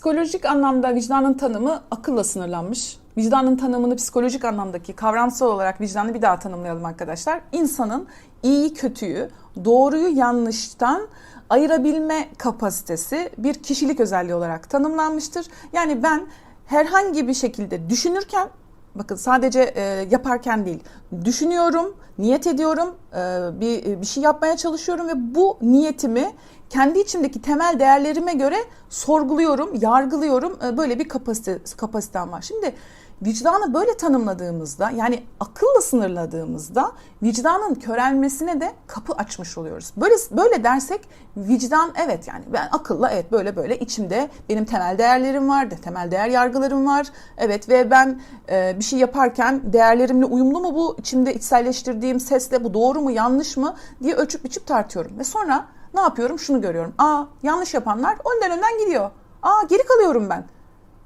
Psikolojik anlamda vicdanın tanımı akılla sınırlanmış. Vicdanın tanımını psikolojik anlamdaki kavramsal olarak vicdanı bir daha tanımlayalım arkadaşlar. İnsanın iyi kötüyü, doğruyu yanlıştan ayırabilme kapasitesi bir kişilik özelliği olarak tanımlanmıştır. Yani ben herhangi bir şekilde düşünürken Bakın sadece e, yaparken değil, düşünüyorum, niyet ediyorum, e, bir bir şey yapmaya çalışıyorum ve bu niyetimi kendi içimdeki temel değerlerime göre sorguluyorum, yargılıyorum. E, böyle bir kapasite kapasitem var. Şimdi vicdanı böyle tanımladığımızda, yani akılla sınırladığımızda vicdanın körelmesine de kapı açmış oluyoruz. Böyle böyle dersek vicdan evet yani ben akılla evet böyle böyle içimde benim temel değerlerim var, temel değer yargılarım var. Evet ve ben e, bir şey yaparken değerlerimle uyumlu mu bu içimde içselleştirdiğim sesle bu doğru mu yanlış mı diye ölçüp biçip tartıyorum. Ve sonra ne yapıyorum? Şunu görüyorum. Aa yanlış yapanlar önden önden gidiyor. Aa geri kalıyorum ben.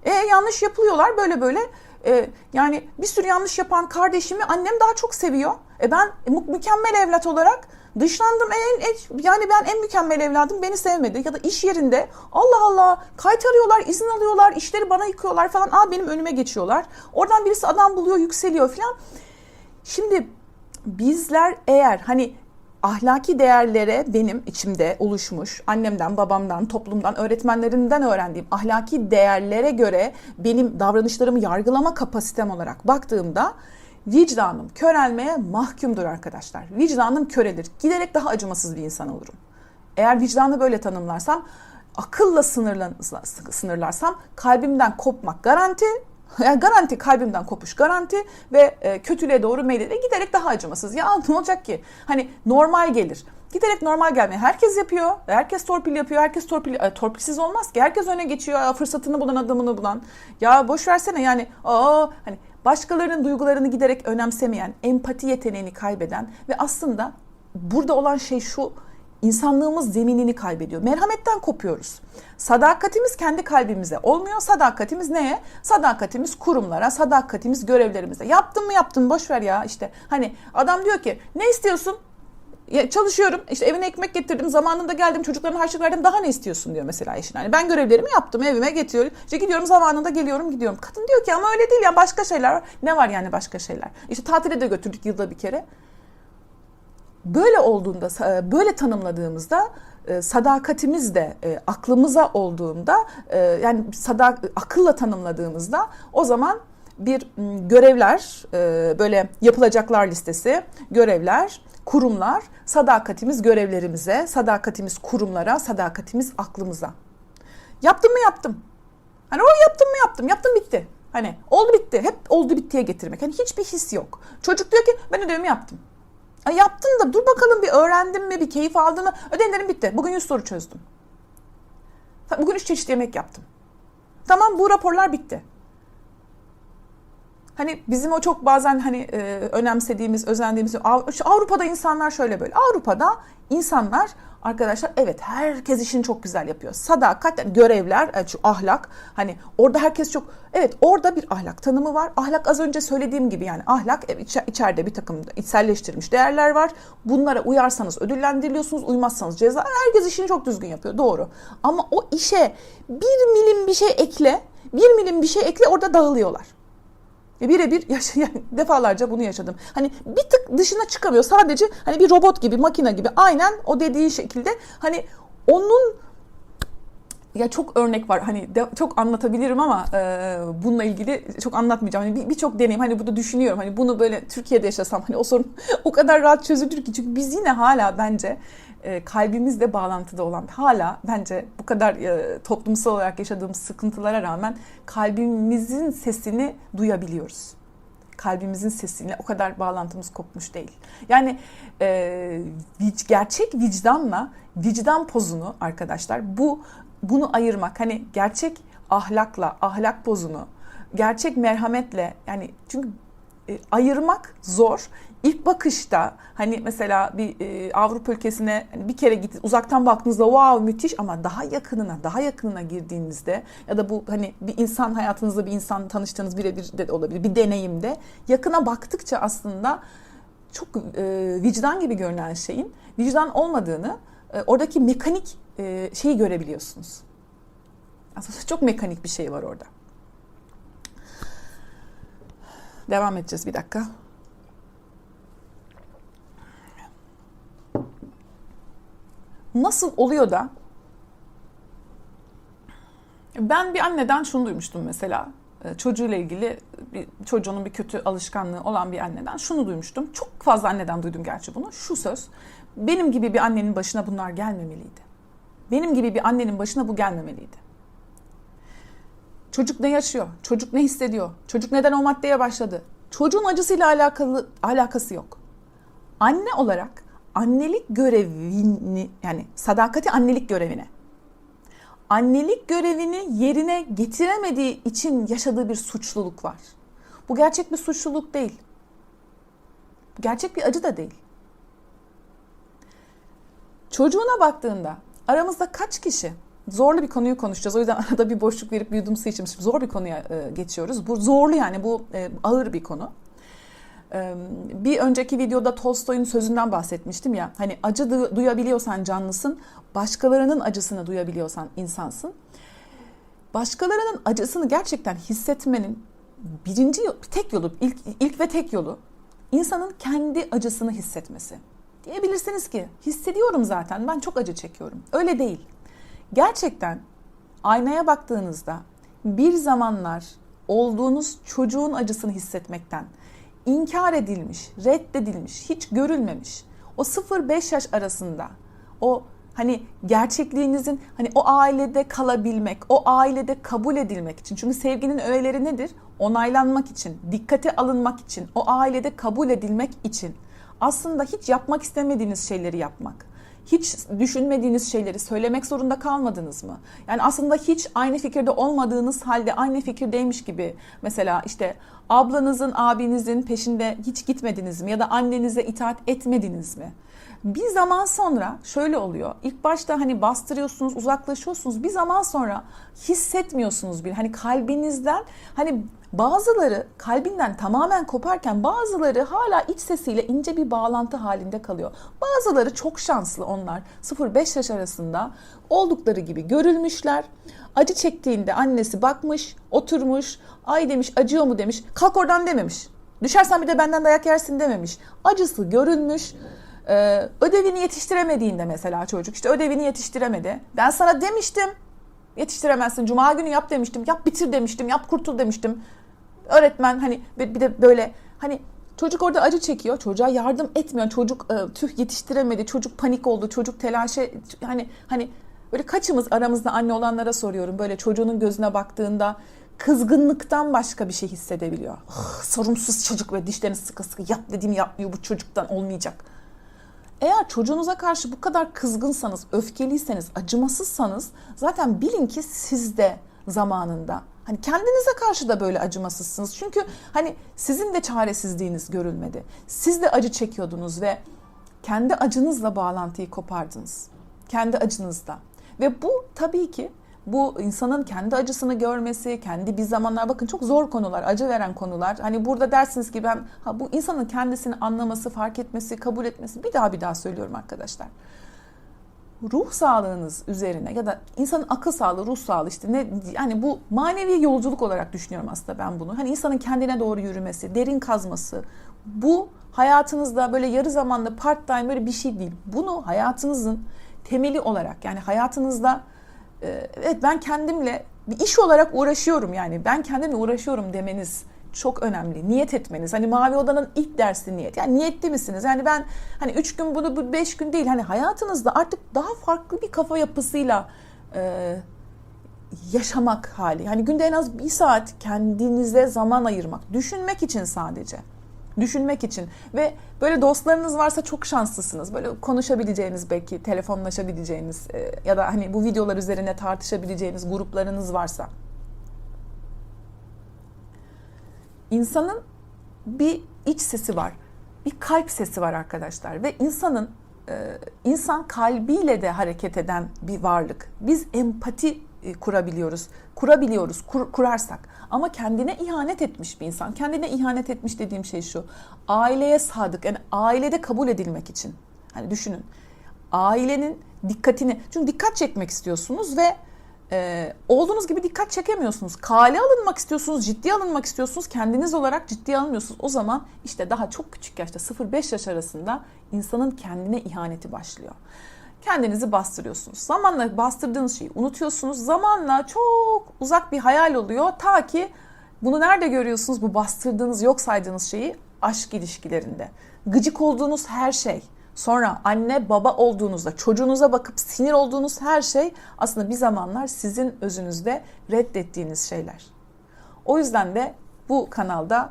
E yanlış yapılıyorlar böyle böyle. E, yani bir sürü yanlış yapan kardeşimi annem daha çok seviyor. E ben mü- mükemmel evlat olarak dışlandım. En, en- yani ben en mükemmel evladım beni sevmedi. Ya da iş yerinde Allah Allah kaytarıyorlar, izin alıyorlar, işleri bana yıkıyorlar falan. Aa benim önüme geçiyorlar. Oradan birisi adam buluyor, yükseliyor falan. Şimdi bizler eğer hani ahlaki değerlere benim içimde oluşmuş annemden, babamdan, toplumdan, öğretmenlerimden öğrendiğim ahlaki değerlere göre benim davranışlarımı yargılama kapasitem olarak baktığımda vicdanım körelmeye mahkumdur arkadaşlar. Vicdanım körelir. Giderek daha acımasız bir insan olurum. Eğer vicdanı böyle tanımlarsam, akılla sınırlarsam kalbimden kopmak garanti, yani garanti kalbimden kopuş garanti ve e, kötülüğe doğru meylede giderek daha acımasız. Ya ne olacak ki? Hani normal gelir. Giderek normal gelmeye herkes yapıyor. Herkes torpil yapıyor. Herkes torpil e, torpilsiz olmaz ki. Herkes öne geçiyor. Fırsatını bulan adamını bulan. Ya boş versene yani aa hani başkalarının duygularını giderek önemsemeyen, empati yeteneğini kaybeden ve aslında burada olan şey şu insanlığımız zeminini kaybediyor. Merhametten kopuyoruz. Sadakatimiz kendi kalbimize olmuyor. Sadakatimiz neye? Sadakatimiz kurumlara, sadakatimiz görevlerimize. Yaptın mı yaptın boş ver ya işte. Hani adam diyor ki ne istiyorsun? Ya çalışıyorum işte evine ekmek getirdim zamanında geldim çocukların harçlık verdim daha ne istiyorsun diyor mesela eşine. Hani ben görevlerimi yaptım evime getiriyorum işte gidiyorum zamanında geliyorum gidiyorum. Kadın diyor ki ama öyle değil ya başka şeyler var. Ne var yani başka şeyler? İşte tatile de götürdük yılda bir kere böyle olduğunda, böyle tanımladığımızda e, sadakatimiz de e, aklımıza olduğunda e, yani sadak akılla tanımladığımızda o zaman bir görevler böyle yapılacaklar listesi görevler kurumlar sadakatimiz görevlerimize sadakatimiz kurumlara sadakatimiz aklımıza. Yaptım mı yaptım. Hani o yaptım mı yaptım. Yaptım bitti. Hani oldu bitti. Hep oldu bittiye getirmek. Hani hiçbir his yok. Çocuk diyor ki ben ödevimi yaptım Yaptın da dur bakalım bir öğrendin mi, bir keyif aldın mı? Ödevlerim bitti. Bugün 100 soru çözdüm. Bugün 3 çeşit yemek yaptım. Tamam bu raporlar bitti. Hani bizim o çok bazen hani e, önemsediğimiz, özendiğimiz Avrupa'da insanlar şöyle böyle. Avrupa'da insanlar arkadaşlar evet herkes işini çok güzel yapıyor. Sadakat, görevler, yani şu ahlak hani orada herkes çok evet orada bir ahlak tanımı var. Ahlak az önce söylediğim gibi yani ahlak içeride bir takım içselleştirilmiş değerler var. Bunlara uyarsanız ödüllendiriliyorsunuz, uymazsanız ceza. Herkes işini çok düzgün yapıyor doğru. Ama o işe bir milim bir şey ekle, bir milim bir şey ekle orada dağılıyorlar. Birebir yani defalarca bunu yaşadım. Hani bir tık dışına çıkamıyor. Sadece hani bir robot gibi, makine gibi aynen o dediği şekilde hani onun ya çok örnek var hani de, çok anlatabilirim ama e, bununla ilgili çok anlatmayacağım. Hani birçok bir deneyim hani burada düşünüyorum hani bunu böyle Türkiye'de yaşasam hani o sorun o kadar rahat çözülür ki çünkü biz yine hala bence e, kalbimizle bağlantıda olan hala bence bu kadar e, toplumsal olarak yaşadığımız sıkıntılara rağmen kalbimizin sesini duyabiliyoruz kalbimizin sesine o kadar bağlantımız kopmuş değil. Yani e, gerçek vicdanla vicdan pozunu arkadaşlar bu bunu ayırmak hani gerçek ahlakla ahlak pozunu gerçek merhametle yani çünkü e, ayırmak zor. İlk bakışta hani mesela bir e, Avrupa ülkesine bir kere git uzaktan baktığınızda wow müthiş ama daha yakınına daha yakınına girdiğinizde ya da bu hani bir insan hayatınızda bir insan tanıştığınız birebir de olabilir bir deneyimde yakına baktıkça aslında çok e, vicdan gibi görünen şeyin vicdan olmadığını e, oradaki mekanik e, şeyi görebiliyorsunuz. Aslında çok mekanik bir şey var orada. Devam edeceğiz bir dakika. Nasıl oluyor da ben bir anneden şunu duymuştum mesela e, çocuğuyla ilgili bir çocuğunun bir kötü alışkanlığı olan bir anneden şunu duymuştum. Çok fazla anneden duydum gerçi bunu. Şu söz. Benim gibi bir annenin başına bunlar gelmemeliydi. Benim gibi bir annenin başına bu gelmemeliydi. Çocuk ne yaşıyor? Çocuk ne hissediyor? Çocuk neden o maddeye başladı? Çocuğun acısıyla alakalı alakası yok. Anne olarak annelik görevini yani sadakati annelik görevine annelik görevini yerine getiremediği için yaşadığı bir suçluluk var. Bu gerçek bir suçluluk değil. Bu gerçek bir acı da değil. Çocuğuna baktığında aramızda kaç kişi zorlu bir konuyu konuşacağız. O yüzden arada bir boşluk verip bir yudum su içmişim. Zor bir konuya e, geçiyoruz. Bu zorlu yani bu e, ağır bir konu. Bir önceki videoda Tolstoy'un sözünden bahsetmiştim ya. Hani acı duyabiliyorsan canlısın, başkalarının acısını duyabiliyorsan insansın. Başkalarının acısını gerçekten hissetmenin birinci tek yolu, ilk, ilk ve tek yolu insanın kendi acısını hissetmesi. Diyebilirsiniz ki hissediyorum zaten ben çok acı çekiyorum. Öyle değil. Gerçekten aynaya baktığınızda bir zamanlar olduğunuz çocuğun acısını hissetmekten inkar edilmiş, reddedilmiş, hiç görülmemiş o 0-5 yaş arasında o hani gerçekliğinizin hani o ailede kalabilmek, o ailede kabul edilmek için. Çünkü sevginin öğeleri nedir? Onaylanmak için, dikkate alınmak için, o ailede kabul edilmek için. Aslında hiç yapmak istemediğiniz şeyleri yapmak hiç düşünmediğiniz şeyleri söylemek zorunda kalmadınız mı? Yani aslında hiç aynı fikirde olmadığınız halde aynı fikirdeymiş gibi mesela işte ablanızın, abinizin peşinde hiç gitmediniz mi ya da annenize itaat etmediniz mi? Bir zaman sonra şöyle oluyor. İlk başta hani bastırıyorsunuz, uzaklaşıyorsunuz. Bir zaman sonra hissetmiyorsunuz bile. Hani kalbinizden hani bazıları kalbinden tamamen koparken bazıları hala iç sesiyle ince bir bağlantı halinde kalıyor. Bazıları çok şanslı onlar. 0-5 yaş arasında oldukları gibi görülmüşler. Acı çektiğinde annesi bakmış, oturmuş, ay demiş acıyor mu demiş. Kalk oradan dememiş. Düşersen bir de benden dayak yersin dememiş. Acısı görülmüş ee, ödevini yetiştiremediğinde mesela çocuk işte ödevini yetiştiremedi. Ben sana demiştim yetiştiremezsin. Cuma günü yap demiştim. Yap bitir demiştim. Yap kurtul demiştim. Öğretmen hani bir de böyle hani çocuk orada acı çekiyor. Çocuğa yardım etmiyor. Çocuk e, tüh yetiştiremedi. Çocuk panik oldu. Çocuk telaşe hani hani böyle kaçımız aramızda anne olanlara soruyorum. Böyle çocuğunun gözüne baktığında kızgınlıktan başka bir şey hissedebiliyor. Oh, sorumsuz çocuk ve dişlerini sıkı sıkı yap dediğimi yapmıyor bu çocuktan olmayacak. Eğer çocuğunuza karşı bu kadar kızgınsanız, öfkeliyseniz, acımasızsanız zaten bilin ki siz de zamanında hani kendinize karşı da böyle acımasızsınız. Çünkü hani sizin de çaresizliğiniz görülmedi. Siz de acı çekiyordunuz ve kendi acınızla bağlantıyı kopardınız. Kendi acınızda. Ve bu tabii ki bu insanın kendi acısını görmesi, kendi bir zamanlar bakın çok zor konular, acı veren konular. Hani burada dersiniz ki ben ha, bu insanın kendisini anlaması, fark etmesi, kabul etmesi bir daha bir daha söylüyorum arkadaşlar. Ruh sağlığınız üzerine ya da insanın akıl sağlığı, ruh sağlığı işte ne yani bu manevi yolculuk olarak düşünüyorum aslında ben bunu. Hani insanın kendine doğru yürümesi, derin kazması bu hayatınızda böyle yarı zamanlı part time böyle bir şey değil. Bunu hayatınızın temeli olarak yani hayatınızda ee, evet ben kendimle bir iş olarak uğraşıyorum yani ben kendimle uğraşıyorum demeniz çok önemli. Niyet etmeniz. Hani Mavi Oda'nın ilk dersi niyet. Yani niyetli misiniz? Yani ben hani üç gün bunu bu beş gün değil. Hani hayatınızda artık daha farklı bir kafa yapısıyla e, yaşamak hali. Hani günde en az bir saat kendinize zaman ayırmak. Düşünmek için sadece düşünmek için ve böyle dostlarınız varsa çok şanslısınız. Böyle konuşabileceğiniz belki telefonlaşabileceğiniz e, ya da hani bu videolar üzerine tartışabileceğiniz gruplarınız varsa. İnsanın bir iç sesi var. Bir kalp sesi var arkadaşlar ve insanın e, insan kalbiyle de hareket eden bir varlık. Biz empati e, kurabiliyoruz. Kurabiliyoruz kur, kurarsak. Ama kendine ihanet etmiş bir insan. Kendine ihanet etmiş dediğim şey şu. Aileye sadık. Yani ailede kabul edilmek için. Hani düşünün. Ailenin dikkatini. Çünkü dikkat çekmek istiyorsunuz ve e, olduğunuz gibi dikkat çekemiyorsunuz. Kale alınmak istiyorsunuz, ciddiye alınmak istiyorsunuz. Kendiniz olarak ciddiye almıyorsunuz. O zaman işte daha çok küçük yaşta 0-5 yaş arasında insanın kendine ihaneti başlıyor. Kendinizi bastırıyorsunuz. Zamanla bastırdığınız şeyi unutuyorsunuz. Zamanla çok uzak bir hayal oluyor. Ta ki bunu nerede görüyorsunuz? Bu bastırdığınız, yok saydığınız şeyi aşk ilişkilerinde. Gıcık olduğunuz her şey. Sonra anne baba olduğunuzda çocuğunuza bakıp sinir olduğunuz her şey aslında bir zamanlar sizin özünüzde reddettiğiniz şeyler. O yüzden de bu kanalda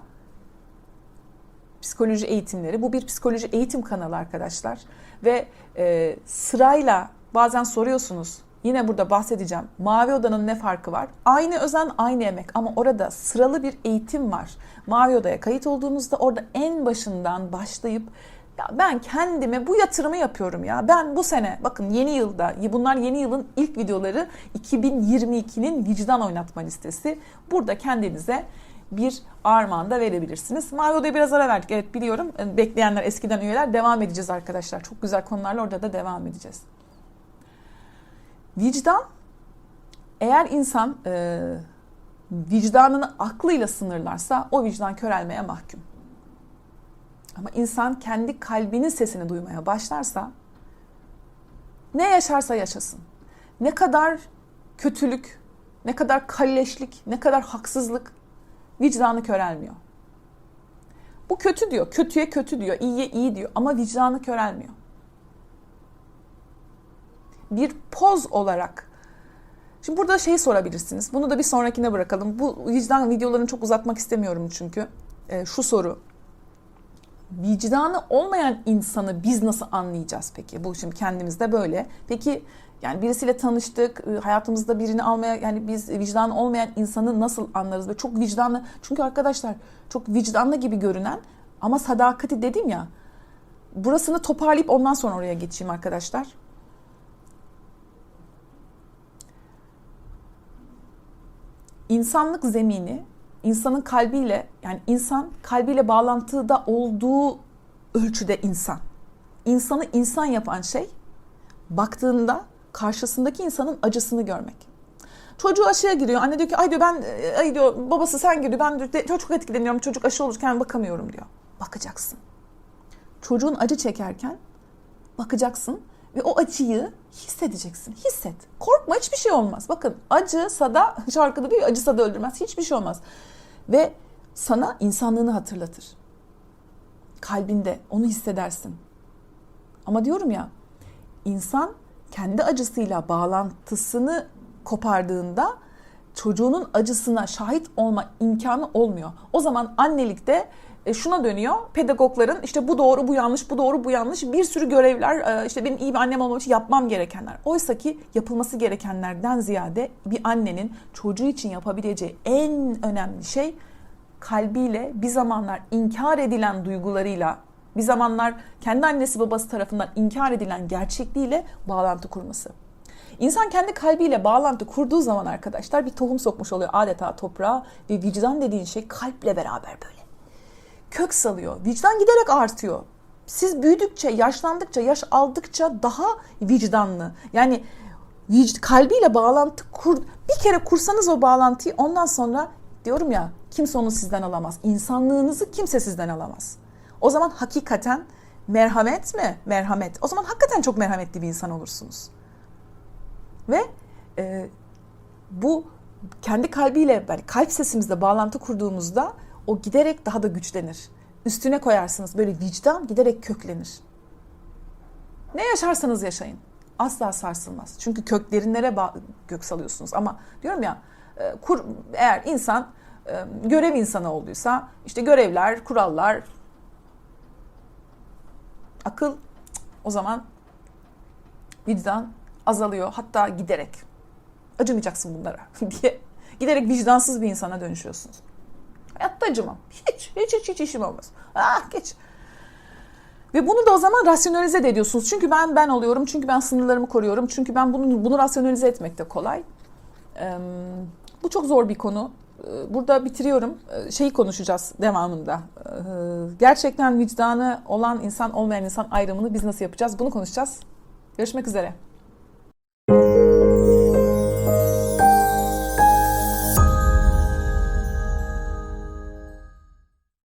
psikoloji eğitimleri, bu bir psikoloji eğitim kanalı arkadaşlar. Ve e, sırayla bazen soruyorsunuz, yine burada bahsedeceğim. Mavi Oda'nın ne farkı var? Aynı özen, aynı emek ama orada sıralı bir eğitim var. Mavi Oda'ya kayıt olduğunuzda orada en başından başlayıp ya ben kendime bu yatırımı yapıyorum ya. Ben bu sene bakın yeni yılda bunlar yeni yılın ilk videoları 2022'nin vicdan oynatma listesi. Burada kendinize bir armağan da verebilirsiniz. Mavi Oda'ya biraz ara verdik. Evet biliyorum. Bekleyenler eskiden üyeler devam edeceğiz arkadaşlar. Çok güzel konularla orada da devam edeceğiz. Vicdan eğer insan e, vicdanını aklıyla sınırlarsa o vicdan körelmeye mahkum. Ama insan kendi kalbinin sesini duymaya başlarsa ne yaşarsa yaşasın. Ne kadar kötülük, ne kadar kalleşlik, ne kadar haksızlık vicdanı körelmiyor. Bu kötü diyor, kötüye kötü diyor, iyiye iyi diyor ama vicdanı körelmiyor. Bir poz olarak Şimdi burada şeyi sorabilirsiniz. Bunu da bir sonrakine bırakalım. Bu vicdan videolarını çok uzatmak istemiyorum çünkü. E, şu soru vicdanı olmayan insanı biz nasıl anlayacağız peki? Bu şimdi kendimizde böyle. Peki yani birisiyle tanıştık, ıı, hayatımızda birini almaya yani biz vicdanı olmayan insanı nasıl anlarız? Ve çok vicdanlı çünkü arkadaşlar çok vicdanlı gibi görünen ama sadakati dedim ya. Burasını toparlayıp ondan sonra oraya geçeyim arkadaşlar. İnsanlık zemini insanın kalbiyle yani insan kalbiyle bağlantıda olduğu ölçüde insan. İnsanı insan yapan şey baktığında karşısındaki insanın acısını görmek. Çocuğu aşıya giriyor. Anne diyor ki ay diyor ben ay diyor babası sen giriyor. Ben diyor, çok etkileniyorum. Çocuk aşı olurken bakamıyorum diyor. Bakacaksın. Çocuğun acı çekerken bakacaksın ve o acıyı hissedeceksin. Hisset. Korkma hiçbir şey olmaz. Bakın acısa da şarkıda diyor acısa da öldürmez. Hiçbir şey olmaz. Ve sana insanlığını hatırlatır. Kalbinde onu hissedersin. Ama diyorum ya insan kendi acısıyla bağlantısını kopardığında çocuğunun acısına şahit olma imkanı olmuyor. O zaman annelikte e, şuna dönüyor. Pedagogların işte bu doğru, bu yanlış, bu doğru, bu yanlış bir sürü görevler, e, işte benim iyi bir annem olmam için yapmam gerekenler. Oysa ki yapılması gerekenlerden ziyade bir annenin çocuğu için yapabileceği en önemli şey kalbiyle bir zamanlar inkar edilen duygularıyla bir zamanlar kendi annesi babası tarafından inkar edilen gerçekliğiyle bağlantı kurması. İnsan kendi kalbiyle bağlantı kurduğu zaman arkadaşlar bir tohum sokmuş oluyor adeta toprağa ve vicdan dediğin şey kalple beraber böyle kök salıyor. Vicdan giderek artıyor. Siz büyüdükçe, yaşlandıkça, yaş aldıkça daha vicdanlı. Yani kalbiyle bağlantı kur bir kere kursanız o bağlantıyı ondan sonra diyorum ya kimse onu sizden alamaz. İnsanlığınızı kimse sizden alamaz. O zaman hakikaten merhamet mi? Merhamet. O zaman hakikaten çok merhametli bir insan olursunuz. Ve e, bu kendi kalbiyle yani kalp sesimizle bağlantı kurduğumuzda o giderek daha da güçlenir. Üstüne koyarsınız böyle vicdan giderek köklenir. Ne yaşarsanız yaşayın. Asla sarsılmaz. Çünkü köklerinlere gök salıyorsunuz. Ama diyorum ya e, kur, eğer insan e, görev insanı olduysa işte görevler, kurallar, akıl o zaman vicdan azalıyor. Hatta giderek acımayacaksın bunlara diye giderek vicdansız bir insana dönüşüyorsunuz. Hayatta acımam. Hiç, hiç, hiç, hiç işim olmaz. Ah geç. Ve bunu da o zaman rasyonalize de ediyorsunuz. Çünkü ben ben oluyorum. Çünkü ben sınırlarımı koruyorum. Çünkü ben bunu bunu rasyonalize etmek de kolay. Ee, bu çok zor bir konu. Burada bitiriyorum. Şeyi konuşacağız devamında. Ee, gerçekten vicdanı olan insan olmayan insan ayrımını biz nasıl yapacağız? Bunu konuşacağız. Görüşmek üzere.